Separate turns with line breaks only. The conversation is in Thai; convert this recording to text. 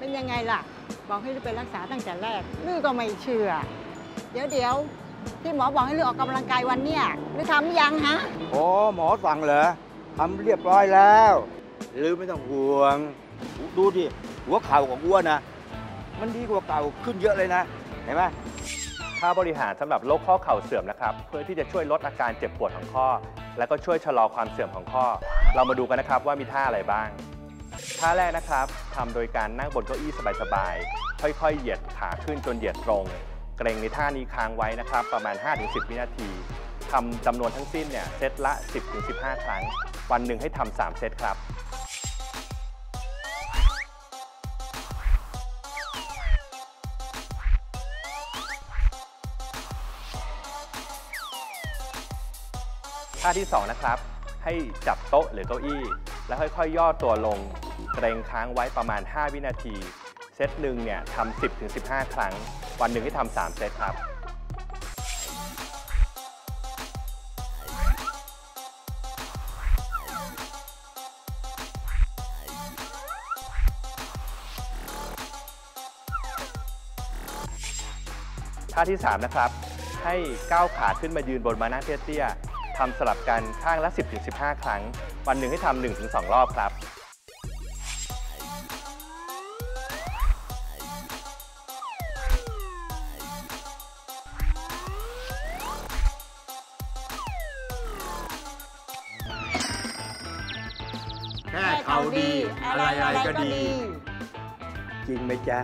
เป็นยังไงล่ะ บอกให้ลือไปรักษาตั้งแต่แรกลือก็ไม่เชื่อ เดี๋ยวเดี๋ยวที่หมอบอกให้ลือออกกำลังกายวันเนี้ยลือทำหรือยังฮะ
โอ้หมอสั่งเหรอทำเรียบร้อยแล้วลืมไม่ต้องห่วง ดูดิหัวเข่าของอ้วนนะมันดีกว่าเก่าขึ้นเยอะเลยนะเห็นไหม
ท่าบริหารสำหรับโรคข้อเข่าเสื่อมนะครับ เพื่อที่จะช่วยลดอาการเจ็บปวดของข้อ แล้วก็ช่วยชะลอความเสื่อมของข้อ เรามาดูกันนะครับว่ามีท่าอะไรบ้าง ท่าแรกนะครับทำโดยการนั่งบนเก้าอี้สบายๆ ค่อยๆ เหยียดขาขึ้นจนเหยียดตรง เกรงในท่านี้ค้างไว้นะครับ ประมาณ 5-10 วินาทีทำจำนวนทั้งสิ้นเนี่ยเซตละ 10-15 ครั้ง วันหนึ่งให้ทำ3เซตครับท่าที่ 2 นะครับ ให้จับโต๊ะหรือเก้าอี้ แล้วค่อยๆย่อตัวลงเกรงค้างไว้ประมาณ 5 วินาที เซตหนึ่งเนี่ยทำ10ถึง15ครั้ง วันหนึ่งให้ทำ3เซตครับท่าที่ 3 นะครับ ให้ก้าวขาขึ้นมายืนบนมานั่งเตี้ย ทำสลับกันข้างละ 10-15 ครั้ง วันหนึ่งให้ทำ1-2 รอบครับ
แค่เขาดี อะไรอะไรก็ดี จริงไหมจ๊ะ